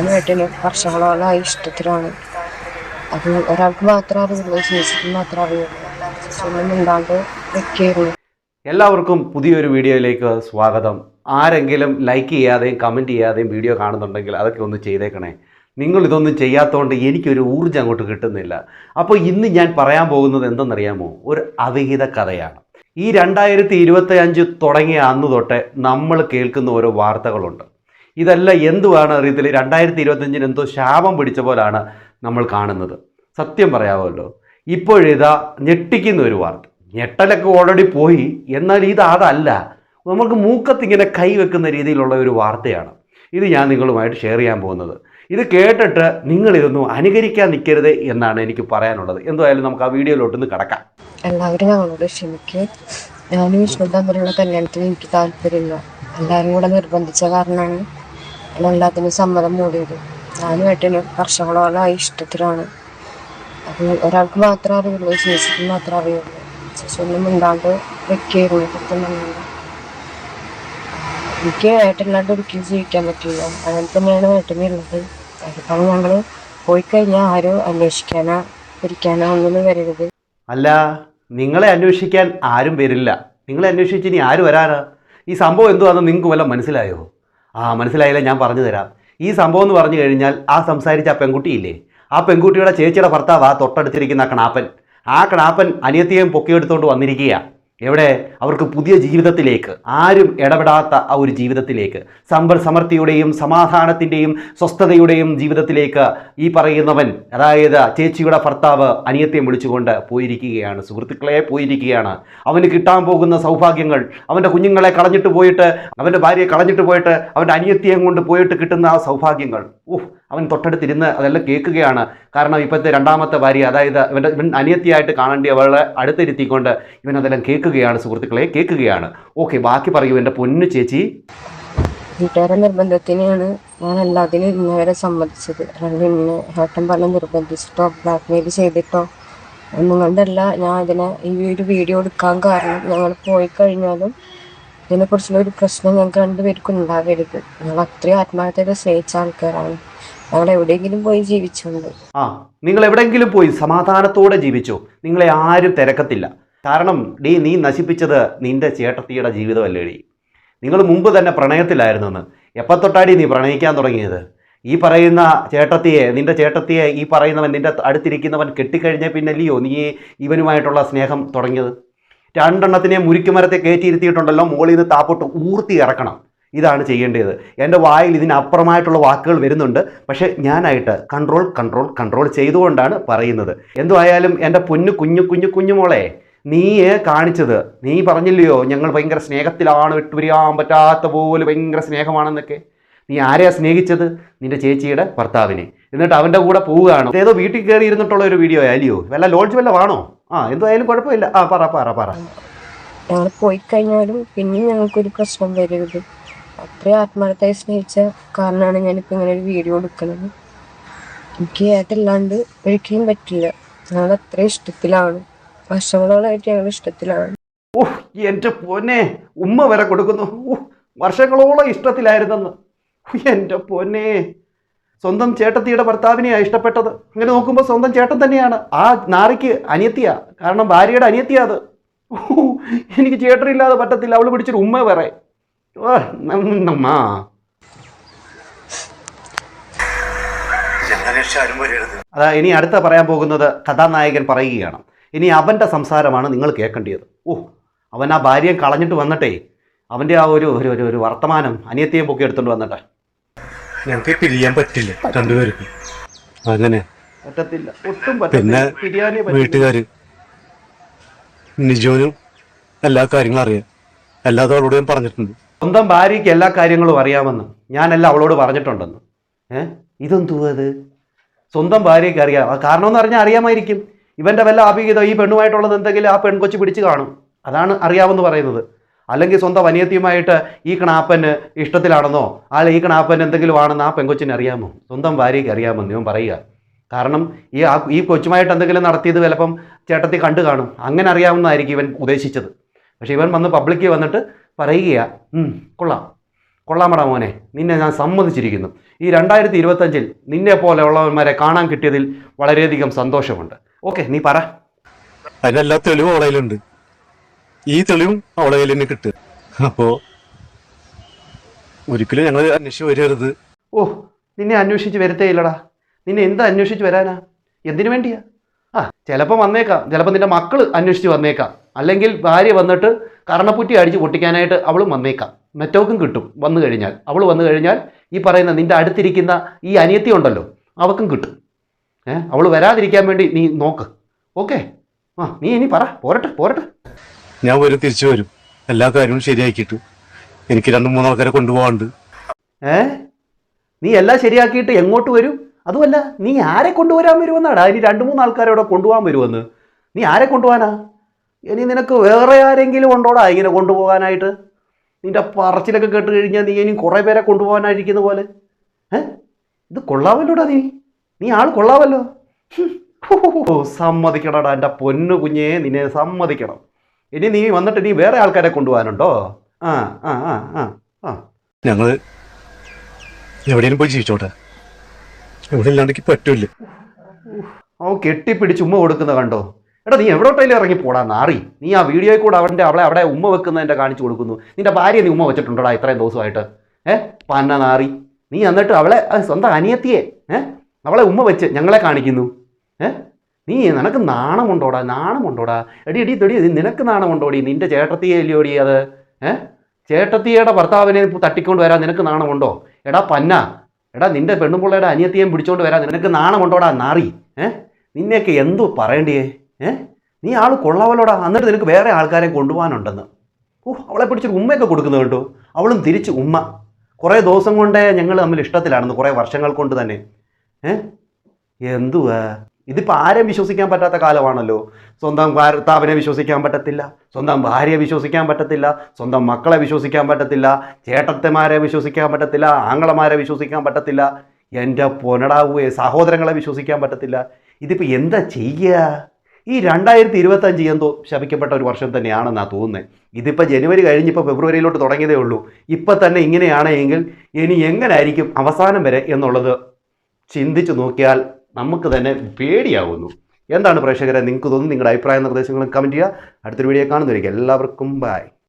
ഞാനും വർഷങ്ങളോളം വർഷങ്ങളോളമായി ഇഷ്ടത്തിലാണ്. അത് ഒരാൾക്ക് മാത്രമേ അറിയുള്ളൂ ചേച്ചിക്ക് മാത്രമേ അറിയുള്ളൂ. ഒന്നും എല്ലാവർക്കും പുതിയൊരു വീഡിയോയിലേക്ക് സ്വാഗതം. ആരെങ്കിലും ലൈക്ക് ചെയ്യാതെയും കമന്റ് ചെയ്യാതെയും വീഡിയോ കാണുന്നുണ്ടെങ്കിൽ അതൊക്കെ ഒന്ന് ചെയ്തേക്കണേ. നിങ്ങൾ ഇതൊന്നും ചെയ്യാത്തതുകൊണ്ട് എനിക്കൊരു ഊർജം അങ്ങോട്ട് കിട്ടുന്നില്ല. അപ്പോൾ ഇന്ന് ഞാൻ പറയാൻ പോകുന്നത് എന്തെന്നറിയാമോ? ഒരു അവിഹിത കഥയാണ്. ഈ രണ്ടായിരത്തി ഇരുപത്തി അഞ്ച് തുടങ്ങിയ അന്ന് തൊട്ടേ നമ്മൾ കേൾക്കുന്ന ഓരോ വാർത്തകളുണ്ട്. ഇതെല്ലാം എന്തുവാണ് അറിയത്തില്ല. രണ്ടായിരത്തി ഇരുപത്തഞ്ചിന് എന്തോ ശാപം പിടിച്ച പോലാണ് നമ്മൾ കാണുന്നത്. സത്യം പറയാമല്ലോ. ഇപ്പോഴിതാ ഞെട്ടിക്കുന്ന ഒരു വാർത്ത. ഞെട്ടലൊക്കെ ഓൾറെഡി പോയി. എന്നാൽ ഇത് അതല്ല. നമുക്ക് മൂക്കത്തിങ്ങനെ കൈ വെക്കുന്ന രീതിയിലുള്ള ഒരു വാർത്തയാണ്. ഇത് ഞാൻ നിങ്ങളുമായിട്ട് ഷെയർ ചെയ്യാൻ പോകുന്നത്. ഇത് കേട്ടിട്ട് നിങ്ങൾ ഇതൊന്നും അനുകരിക്കാൻ നിൽക്കരുത് എന്നാണ് എനിക്ക് പറയാനുള്ളത്. എന്തായാലും നമുക്ക് ആ വീഡിയോയിലോട്ടൊന്ന് കിടക്കാം. എല്ലാവരും ഞങ്ങളോട് ക്ഷമിക്ക്. ഞാനും വിഷ്ണു തമ്മിലുള്ള കല്യാണത്തിന് എനിക്ക് താല്പര്യമില്ല. എല്ലാവരും കൂടെ നിർബന്ധിച്ച കാരണമാണ് എല്ലാത്തിനും സമ്മതം മൂടിയത്. ഞാനും ഏട്ടന് വർഷങ്ങളോളമായി ഇഷ്ടത്തിലാണ്. അത് ഒരാൾക്ക് മാത്രമേ അറിയുള്ളൂ ചേച്ചിക്ക് മാത്രമേ അറിയുള്ളൂ. ചേച്ചിയൊന്നും മിണ്ടാണ്ട് വെക്കായിരുന്നു എനിക്ക് ഏട്ടനില്ലാണ്ട് ഒരിക്കലും ജീവിക്കാൻ പറ്റില്ല അങ്ങനെ തന്നെയാണ് ഏട്ടനുള്ളത് അതിപ്പോൾ ഞങ്ങൾ പോയി കഴിഞ്ഞാൽ ആരും അന്വേഷിക്കാനോ പിരിക്കാനോ ഒന്നും വരരുത്. അല്ല നിങ്ങളെ അന്വേഷിക്കാൻ ആരും വരില്ല. നിങ്ങളെ അന്വേഷിച്ച് ഇനി ആര് വരാനാ? ഈ സംഭവം എന്തുവാണെന്ന് നിങ്ങൾക്ക് വല്ല മനസ്സിലായോ? ആ മനസ്സിലായില്ല? ഞാൻ പറഞ്ഞു തരാം. ഈ സംഭവം എന്ന് പറഞ്ഞു കഴിഞ്ഞാൽ ആ സംസാരിച്ച ആ പെൺകുട്ടിയില്ലേ? ആ പെൺകുട്ടിയുടെ ചേച്ചിയുടെ ഭർത്താവ് ആ തൊട്ടടുത്തിരിക്കുന്ന ആ കണാപ്പൻ. ആ കണാപ്പൻ അനിയത്തിയെയും പൊക്കിയെടുത്തുകൊണ്ട് വന്നിരിക്കുക എവിടെ? അവർക്ക് പുതിയ ജീവിതത്തിലേക്ക്. ആരും ഇടപെടാത്ത ആ ഒരു ജീവിതത്തിലേക്ക്. സമ്പൽ സമൃദ്ധിയുടെയും സമാധാനത്തിന്റെയും സ്വസ്ഥതയുടെയും ജീവിതത്തിലേക്ക് ഈ പറയുന്നവൻ അതായത് ചേച്ചിയുടെ ഭർത്താവ് അനിയത്തെ വിളിച്ചുകൊണ്ട് പോയിരിക്കുകയാണ്. സുഹൃത്തുക്കളെ പോയിരിക്കുകയാണ്. അവന് കിട്ടാൻ പോകുന്ന സൗഭാഗ്യങ്ങൾ അവന്റെ കുഞ്ഞുങ്ങളെ കളഞ്ഞിട്ട് പോയിട്ട് അവന്റെ ഭാര്യയെ കളഞ്ഞിട്ട് പോയിട്ട് അവന്റെ അനിയത്തിയെ കൊണ്ട് പോയിട്ട് കിട്ടുന്ന ആ സൗഭാഗ്യങ്ങൾ ഓഹ് അവൻ തൊട്ടടുത്തിരുന്ന് അതെല്ലാം കേൾക്കുകയാണ്. കാരണം ഇപ്പോഴത്തെ രണ്ടാമത്തെ ഭാര്യ അതായത് ഇവന്റെ ഇവൻ അനിയത്തിയായിട്ട് കാണേണ്ടി അവളെ അടുത്തിരുത്തിക്കൊണ്ട് ഇവൻ അതെല്ലാം കേൾക്കുകയാണ് സുഹൃത്തുക്കളെ കേൾക്കുകയാണ്. ഓക്കെ ബാക്കി പറയൂ എന്റെ പൊന്നു ചേച്ചി. വീട്ടുകാരെ നിർബന്ധത്തിനെയാണ് ഞാൻ എല്ലാത്തിനും ഇന്നവരെ സമ്മതിച്ചത്. അല്ലെങ്കിൽ ഇന്ന് ഏട്ടൻ പറഞ്ഞ് നിർബന്ധിച്ചിട്ടോ ബ്ലാക്ക് മെയിൽ ചെയ്തിട്ടോ ഒന്നും കൊണ്ടല്ല. ഞാൻ ഇതിനെ ഈ ഒരു വീഡിയോ എടുക്കാൻ കാരണം ഞങ്ങൾ പോയി കഴിഞ്ഞാലും ഇതിനെക്കുറിച്ചുള്ള ഒരു പ്രശ്നം ഞങ്ങൾക്ക് രണ്ടുപേർക്കും ഉണ്ടാവരുത് ഞങ്ങൾ അത്രയും ആത്മാർത്ഥത സ്നേഹിച്ച ആൾക്കാരാണ്. ഞങ്ങൾ എവിടെയെങ്കിലും പോയി ജീവിച്ചുണ്ട്. ആ നിങ്ങൾ എവിടെയെങ്കിലും പോയി സമാധാനത്തോടെ ജീവിച്ചു? നിങ്ങളെ ആരും തിരക്കത്തില്ല. കാരണം ഡീ നീ നശിപ്പിച്ചത് നിന്റെ ചേട്ടത്തിയുടെ ജീവിതമല്ലേ ഡീ നിങ്ങൾ മുമ്പ് തന്നെ പ്രണയത്തിലായിരുന്നെന്ന്. എപ്പോൾ തൊട്ടാടി നീ പ്രണയിക്കാൻ തുടങ്ങിയത്? ഈ പറയുന്ന ചേട്ടത്തിയെ നിന്റെ ചേട്ടത്തിയെ ഈ പറയുന്നവൻ നിന്റെ അടുത്തിരിക്കുന്നവൻ കെട്ടിക്കഴിഞ്ഞ പിന്നല്ലയോ നീ ഇവനുമായിട്ടുള്ള സ്നേഹം തുടങ്ങിയത്? രണ്ടെണ്ണത്തിനെ മുരിക്കുമരത്തെ കയറ്റിയിരുത്തിയിട്ടുണ്ടല്ലോ മുകളിൽ നിന്ന് താപ്പോട്ട് ഊർത്തി ഇറക്കണം. ഇതാണ് ചെയ്യേണ്ടത്. എന്റെ വായിൽ ഇതിനപ്പുറമായിട്ടുള്ള വാക്കുകൾ വരുന്നുണ്ട്. പക്ഷേ ഞാനായിട്ട് കൺട്രോൾ കൺട്രോൾ കൺട്രോൾ ചെയ്തുകൊണ്ടാണ് പറയുന്നത്. എന്തുവായാലും എന്റെ പൊന്നു കുഞ്ഞു കുഞ്ഞു മോളെ നീ കാണിച്ചത്. നീ പറഞ്ഞില്ലയോ ഞങ്ങൾ ഭയങ്കര സ്നേഹത്തിലാണ് വിട്ടുപിരിയാൻ പറ്റാത്ത പോലെ ഭയങ്കര സ്നേഹമാണെന്നൊക്കെ? നീ ആരെയാ സ്നേഹിച്ചത്? നിന്റെ ചേച്ചിയുടെ ഭർത്താവിനെ. എന്നിട്ട് അവന്റെ കൂടെ പോവുകയാണ്. ഏതോ വീട്ടിൽ കയറി ഇരുന്നിട്ടുള്ള ഒരു വീഡിയോ അല്ലയോ? വല്ല ലോഡ്ജ് വല്ല ആണോ? ആ എന്തായാലും കുഴപ്പമില്ല. ആ പറ പറ പറ. ഞങ്ങൾ പോയി കഴിഞ്ഞാലും പിന്നെയും ഞങ്ങൾക്കൊരു പ്രശ്നം വരരുത്. അത്രയും ആത്മാർത്ഥമായി സ്നേഹിച്ച കാരണമാണ് ഞാനിപ്പോൾ ഇങ്ങനെ ഒരു വീഡിയോ എടുക്കുന്നത്. എനിക്ക് ഏട്ടല്ലാണ്ട് ഒരിക്കലും പറ്റില്ല. ഞങ്ങൾ അത്രയും ഇഷ്ടത്തിലാണ്. വർഷങ്ങളോളായിട്ട് ഞങ്ങൾ ഇഷ്ടത്തിലാണ്. ഓഹ് എന്റെ പൊന്നെ ഉമ്മ വരെ കൊടുക്കുന്നു. വർഷങ്ങളോളം ഇഷ്ടത്തിലായിരുന്നെന്ന്. എന്റെ പൊന്നെ. സ്വന്തം ചേട്ടത്തിയുടെ ഭർത്താവിനെയാണ് ഇഷ്ടപ്പെട്ടത്. അങ്ങനെ നോക്കുമ്പോൾ സ്വന്തം ചേട്ടൻ തന്നെയാണ്. ആ നാറിക്ക് അനിയത്തിയാ. കാരണം ഭാര്യയുടെ അനിയത്തിയാ അത്. എനിക്ക് ചേട്ടനില്ലാതെ പറ്റത്തില്ല. അവൾ പിടിച്ചൊരു ഉമ്മ വേറെ. അതാ ഇനി അടുത്ത പറയാൻ പോകുന്നത് കഥാനായകൻ പറയുകയാണ്. ഇനി അവന്റെ സംസാരമാണ് നിങ്ങൾ കേൾക്കേണ്ടത് ഓ അവൻ ആ ഭാര്യയെ കളഞ്ഞിട്ട് വന്നിട്ടേ. അവന്റെ ആ ഒരു ഒരു- ഒരു വർത്തമാനം അനിയത്തിയെ പൊക്കി എടുത്തുകൊണ്ട് വന്നിട്ടെ. ഞങ്ങൾക്ക് പിരിയാൻ പറ്റില്ല രണ്ടുപേർക്ക്. അങ്ങനെ. പറ്റത്തില്ല. ഒട്ടും പിന്നെ വീട്ടുകാര്. നിജോനും എല്ലാ കാര്യങ്ങളും അറിയാം. എല്ലാതും അവളോട് ഞാൻ പറഞ്ഞിട്ടുണ്ട്. സ്വന്തം ഭാര്യയ്ക്ക് എല്ലാ കാര്യങ്ങളും അറിയാമെന്ന്. ഞാനെല്ലാം അവളോട് പറഞ്ഞിട്ടുണ്ടെന്ന്. ഏ? ഇതെന്തുവാ അത് സ്വന്തം ഭാര്യയ്ക്ക് അറിയാം. ആ കാരണം എന്ന് പറഞ്ഞാൽ അറിയാമായിരിക്കും. ഇവന്റെ വല്ല അഭിഹിതം ഈ പെണ്ണുമായിട്ടുള്ളത് എന്തെങ്കിലും ആ പെൺകൊച്ചു പിടിച്ച് കാണും. അതാണ് അറിയാമെന്ന് പറയുന്നത്. അല്ലെങ്കിൽ സ്വന്തം അനിയത്തിയുമായിട്ട് ഈ കണാപ്പന് ഇഷ്ടത്തിലാണെന്നോ അല്ല ഈ കണാപ്പൻ എന്തെങ്കിലും ആണെന്ന് ആ പെങ്കൊച്ചിന് അറിയാമോ? സ്വന്തം ഭാര്യയ്ക്ക് അറിയാമെന്ന് ഇവൻ പറയുക. കാരണം ഈ ആ ഈ കൊച്ചുമായിട്ട് എന്തെങ്കിലും നടത്തിയത് ചിലപ്പം ചേട്ടത്തി കണ്ടു കാണും. അങ്ങനെ അറിയാവുന്നതായിരിക്കും ഇവൻ ഉദ്ദേശിച്ചത്. പക്ഷേ ഇവൻ വന്ന് പബ്ലിക്കിൽ വന്നിട്ട് പറയുകയാ "ഉം, കൊള്ളാം. കൊള്ളാമടാ മോനെ. നിന്നെ ഞാൻ സമ്മതിച്ചിരിക്കുന്നു. ഈ രണ്ടായിരത്തി ഇരുപത്തഞ്ചിൽ നിന്നെ പോലെയുള്ളവന്മാരെ കാണാൻ കിട്ടിയതിൽ വളരെയധികം സന്തോഷമുണ്ട്. ഓക്കെ നീ പറ. അതിനെല്ലാ തെളിവ് അവളെ കയ്യിലുണ്ട് ഈ തെളിവും അവളെ കയ്യിൽ തന്നെ കിട്ടുക. അപ്പോ ഒരിക്കലും ഞങ്ങൾ അന്വേഷിച്ച് വരരുത്. ഓ നിന്നെ അന്വേഷിച്ച് വരത്തേയില്ലടാ നിന്നെ എന്താ അന്വേഷിച്ച് വരാനാ? എന്തിനു വേണ്ടിയാ? ആ ചിലപ്പോൾ വന്നേക്കാം. ചിലപ്പോൾ നിന്റെ മക്കൾ അന്വേഷിച്ച് വന്നേക്കാം. അല്ലെങ്കിൽ ഭാര്യ വന്നിട്ട് കർണപ്പുറ്റി അടിച്ച് പൊട്ടിക്കാനായിട്ട് അവളും വന്നേക്കാം. മെറ്റോക്കും കിട്ടും വന്നു കഴിഞ്ഞാൽ. അവൾ വന്നു കഴിഞ്ഞാൽ ഈ പറയുന്ന നിന്റെ അടുത്തിരിക്കുന്ന ഈ അനിയത്തി ഉണ്ടല്ലോ അവക്കും കിട്ടും. ഏഹ് അവൾ വരാതിരിക്കാൻ വേണ്ടി നീ നോക്ക്. ഓക്കെ? ആ നീ ഇനി പറ. പോരട്ടെ പോരട്ടെ. ഞാൻ വരും തിരിച്ചു വരും. എല്ലാ കാര്യവും ശരിയാക്കിയിട്ട്. എനിക്ക് രണ്ട് മൂന്നാൾക്കാരെ കൊണ്ടുപോകാണ്ട്. ഏ? നീ എല്ലാം ശരിയാക്കിയിട്ട് എങ്ങോട്ട് വരും? അതുമല്ല നീ ആരെ കൊണ്ടുവരാൻ വരുമെന്നാടാ? ഇനി രണ്ട് മൂന്ന് ആൾക്കാരെ ഇവിടെ കൊണ്ടുപോകാൻ വരുമെന്ന്. നീ ആരെ കൊണ്ടുപോകാനാ? ഇനി നിനക്ക് വേറെ ആരെങ്കിലും ഉണ്ടോടാ ഇങ്ങനെ കൊണ്ടുപോകാനായിട്ട്? നിന്റെ പറച്ചിലൊക്കെ കേട്ട് കഴിഞ്ഞാൽ നീ ഇനി കുറേ പേരെ കൊണ്ടുപോകാനായിരിക്കുന്ന പോലെ. ഏ? ഇത് കൊള്ളാമല്ലോടാ നീ? നീ ആൾ കൊള്ളാമല്ലോ. ഹും. സമ്മതിക്കണടാ എന്റെ പൊന്നു കുഞ്ഞേ നിന്നെ സമ്മതിക്കണം. ഇനി നീ വന്നിട്ട് നീ വേറെ ആൾക്കാരെ കൊണ്ടുപോകാനുണ്ടോ? ആ ആ ആ ആ ആ. ഞങ്ങൾ എവിടെയും പോയി ജീവിച്ചോട്ടെ. ഇവിടെ ഇല്ലാണ്ടെങ്കിൽ പറ്റൂല അവൻ കെട്ടിപ്പിടിച്ച് ഉമ്മ കൊടുക്കുന്ന കണ്ടോ? എടാ നീ എവിടോട്ടേലും ഇറങ്ങി പോടാ നാറി. നീ ആ വീഡിയോയിൽ കൂടെ അവന്റെ അവളെ അവിടെ ഉമ്മ വെക്കുന്നതിന്റെ കാണിച്ചു കൊടുക്കുന്നു. നിന്റെ ഭാര്യ നീ ഉമ്മ വെച്ചിട്ടുണ്ടോടാ ഇത്രയും ദിവസമായിട്ട്? ഏ? പന്ന നാറി. നീ എന്നിട്ട് അവളെ സ്വന്തം അനിയത്തിയെ ഏ? അവളെ ഉമ്മ വെച്ച് ഞങ്ങളെ കാണിക്കുന്നു. ഏ? നീ നിനക്ക് നാണമുണ്ടോടാ? നാണമുണ്ടോടാ? എടി എടി തൊടി നിനക്ക് നാണമുണ്ടോടി? നിന്റെ ചേട്ടത്തിയല്ലോടി അത്? ഏ? ചേട്ടത്തിയുടെ ഭർത്താവിനെ തട്ടിക്കൊണ്ട് വരാൻ നിനക്ക് നാണമുണ്ടോ? എടാ പന്ന. എടാ നിന്റെ പെണ്ണുപിള്ളയുടെ അനിയത്തിയേം പിടിച്ചോണ്ട് വരാൻ നിനക്ക് നാണമുണ്ടോടാ നാറി. ഏ? നിന്നെയൊക്കെ എന്തോ പറയണ്ടിയേ? ഏ? നീ ആൾ കൊള്ളാവലോടാ എന്നിട്ട് നിനക്ക് വേറെ ആൾക്കാരെ കൊണ്ടുപോകാനുണ്ടെന്ന്. ഓ അവളെ പിടിച്ചൊരു ഉമ്മയൊക്കെ കൊടുക്കുന്നത് കേട്ടോ അവളും തിരിച്ച് ഉമ്മ. കുറേ ദിവസം കൊണ്ടേ ഞങ്ങൾ തമ്മിൽ ഇഷ്ടത്തിലാണെന്ന് കുറേ വർഷങ്ങൾ കൊണ്ട് തന്നെ. ഏ? എന്തുവാ? ഇതിപ്പോൾ ആരെയും വിശ്വസിക്കാൻ പറ്റാത്ത കാലമാണല്ലോ. സ്വന്തം ഭർത്താവിനെ വിശ്വസിക്കാൻ പറ്റത്തില്ല സ്വന്തം ഭാര്യയെ വിശ്വസിക്കാൻ പറ്റത്തില്ല സ്വന്തം മക്കളെ വിശ്വസിക്കാൻ പറ്റത്തില്ല ചേട്ടത്തിമാരെ വിശ്വസിക്കാൻ പറ്റത്തില്ല ആങ്ങളമാരെ വിശ്വസിക്കാൻ പറ്റത്തില്ല എന്റെ പൊനടാവുകയെ സഹോദരങ്ങളെ വിശ്വസിക്കാൻ പറ്റത്തില്ല. ഇതിപ്പോൾ എന്താ ചെയ്യുക ഈ രണ്ടായിരത്തി ഇരുപത്തഞ്ച് എന്തോ ശപിക്കപ്പെട്ട ഒരു വർഷം തന്നെയാണെന്നാണ് തോന്നുന്നത് ഇതിപ്പോൾ ജനുവരി കഴിഞ്ഞിപ്പോൾ ഫെബ്രുവരിയിലോട്ട് തുടങ്ങിയതേ ഉള്ളൂ. ഇപ്പം തന്നെ ഇങ്ങനെയാണെങ്കിൽ ഇനി എങ്ങനെയായിരിക്കും അവസാനം വരെ എന്നുള്ളത് ചിന്തിച്ചു നോക്കിയാൽ നമുക്ക് തന്നെ പേടിയാവുന്നു എന്താണ് പ്രേക്ഷകരെ? നിങ്ങൾക്ക് തോന്നുന്നു നിങ്ങളുടെ അഭിപ്രായ നിർദ്ദേശങ്ങളും കമന്റ് ചെയ്യുക. അടുത്തൊരു വീഡിയോ കാണുന്നതായിരിക്കും എല്ലാവർക്കും ബൈ